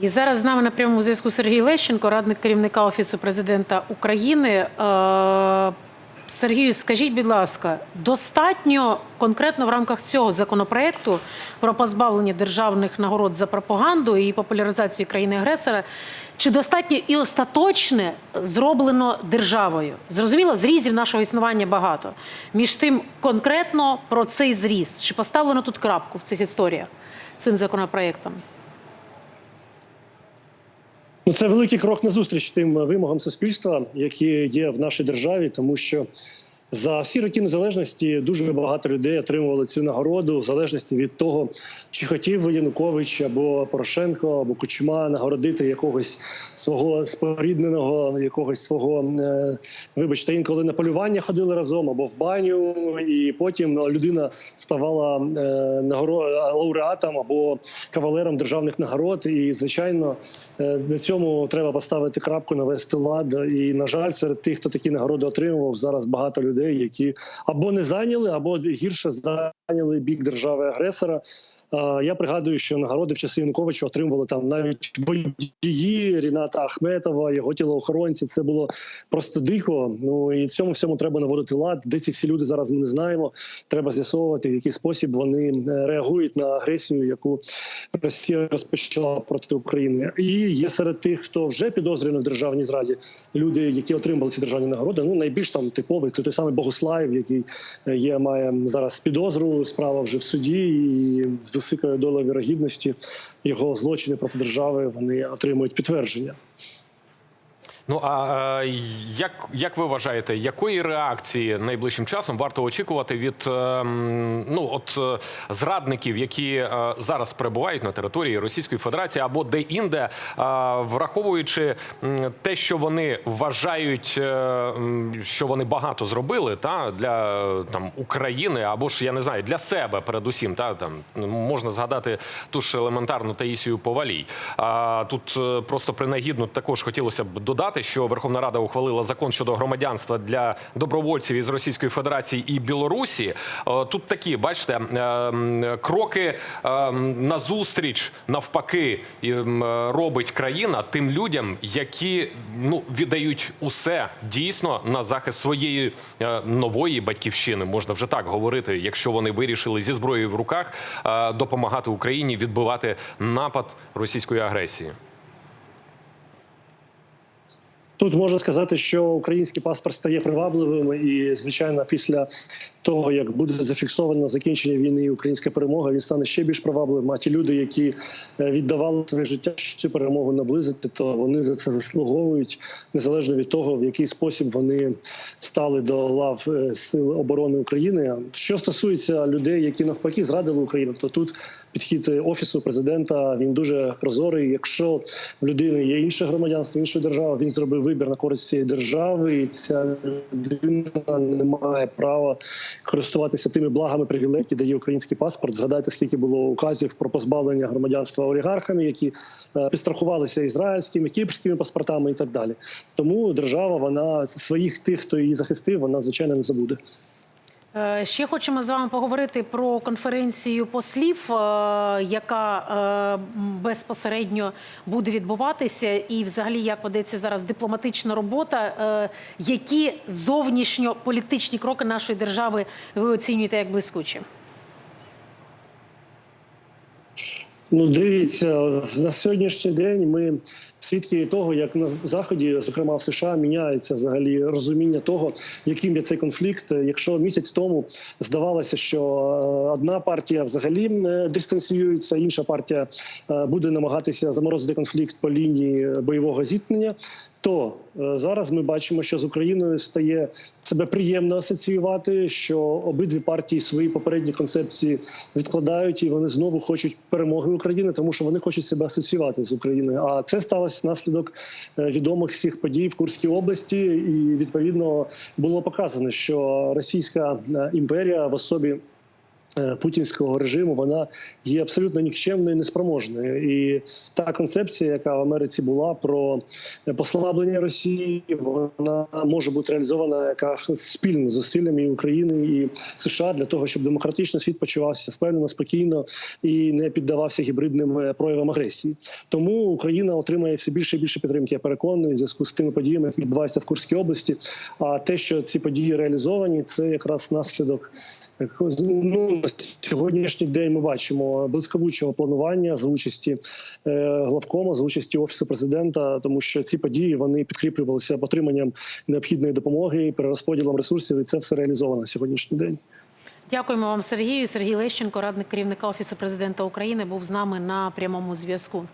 І зараз з нами на прямому зв'язку Сергій Лещенко, радник керівника Офісу президента України. Е, Сергію, скажіть, будь ласка, достатньо конкретно в рамках цього законопроекту про позбавлення державних нагород за пропаганду і популяризацію країни-агресора, чи достатньо і остаточне зроблено державою? Зрозуміло, зрізів нашого існування багато. Між тим, конкретно про цей зріз, чи поставлено тут крапку в цих історіях цим законопроектом? Ну, це великий крок назустріч тим вимогам суспільства, які є в нашій державі, тому що за всі роки незалежності дуже багато людей отримували цю нагороду в залежності від того, чи хотів Янукович або Порошенко, або Кучма нагородити якогось свого спорідненого, якогось свого, е, вибачте, інколи на полювання ходили разом або в баню, і потім людина ставала е, лауреатом або кавалером державних нагород. І звичайно, е, на цьому треба поставити крапку, навести лад. І на жаль, серед тих, хто такі нагороди отримував, зараз багато людей, які або не зайняли, або гірше зайняли бік держави агресора. А, Я пригадую, що нагороди в часи Януковича отримували там навіть водії Ріната Ахметова, його тілоохоронці. Це було просто дико. Ну і цьому всьому треба наводити лад. Де ці всі люди зараз ми не знаємо. Треба з'ясовувати, в який спосіб вони е, реагують на агресію, яку Росія розпочала проти України. І є серед тих, хто вже підозрює в державній зраді, люди, які отримали ці державні нагороди. Ну найбільш там типовий це той самий Богослаєв, який е, є, має зараз підозру. Справа вже в суді, і високою долею вірогідності його злочини проти держави вони отримують підтвердження. Ну а е, як, як ви вважаєте, якої реакції найближчим часом варто очікувати від е, ну от е, зрадників, які е, зараз перебувають на території Російської Федерації або де-інде, враховуючи те, що вони вважають, що вони багато зробили та для там України, або ж я не знаю, для себе передусім, та там можна згадати ту ж елементарну Таїсію Повалій. А тут просто принагідно також хотілося б додати, що Верховна Рада ухвалила закон щодо громадянства для добровольців із Російської Федерації і Білорусі. Е, Тут такі, бачите, е, кроки е, назустріч навпаки і, м, е, робить країна тим людям, які ну віддають усе дійсно на захист своєї е, нової батьківщини. Можна вже так говорити, якщо вони вирішили зі зброєю в руках е, допомагати Україні відбивати напад російської агресії. Тут можна сказати, що український паспорт стає привабливим, і звичайно, після того як буде зафіксовано закінчення війни і українська перемога, він стане ще більш привабливим. А ті люди, які е, віддавали своє життя, щоб цю перемогу наблизити, то вони за це заслуговують незалежно від того, в який спосіб вони стали до лав е, сил оборони України. Що стосується людей, які навпаки зрадили Україну, то тут підхід офісу президента він дуже прозорий. Якщо в людини є інше громадянство, іншої держави, він зробив вибір на користь цієї держави, і ця людина не має права користуватися тими благами привілеї, які дає український паспорт. Згадайте, скільки було указів про позбавлення громадянства олігархами, які е, підстрахувалися ізраїльськими, кіпрськими паспортами і так далі. Тому держава вона своїх тих, хто її захистив, вона звичайно не забуде. Е, Ще хочемо з вами поговорити про конференцію послів, е, яка е, безпосередньо буде відбуватися, і взагалі як ведеться зараз дипломатична робота. Які зовнішньополітичні кроки нашої держави ви оцінюєте як блискучі? Ну, дивіться, на сьогоднішній день ми свідки того, як на заході, зокрема в США, міняється взагалі розуміння того, яким є цей конфлікт. Якщо місяць тому здавалося, що е, одна партія взагалі е, дистанціюється, інша партія е, буде намагатися заморозити конфлікт по лінії бойового зіткнення. То зараз ми бачимо, що з Україною стає себе приємно асоціювати, що обидві партії свої попередні концепції відкладають, і вони знову хочуть перемоги України, тому що вони хочуть себе асоціювати з Україною. А це сталося внаслідок е, відомих всіх подій в Курській області, і відповідно було показано, що Російська е, імперія в особі Путінського режиму вона є абсолютно нікчемною, і неспроможною, і та концепція, яка в Америці була про послаблення Росії, вона може бути реалізована яка спільно зусиллями і України і США для того, щоб демократичний світ почувався впевнено, спокійно і не піддавався гібридним е, проявам агресії. Тому Україна отримає все більше і більше підтримки. Я переконаний в зв'язку з тими подіями, які відбуваються в Курській області. А те, що ці події реалізовані, це якраз наслідок. Ну, на сьогоднішній день ми бачимо близьковучого планування за участі е, главкома, за участі офісу президента, тому що ці події вони підкріплювалися отриманням необхідної допомоги, перерозподілом ресурсів, і це все реалізовано на сьогоднішній день. Дякуємо вам, Сергію. Сергій Лещенко, радник керівника офісу президента України, був з нами на прямому зв'язку.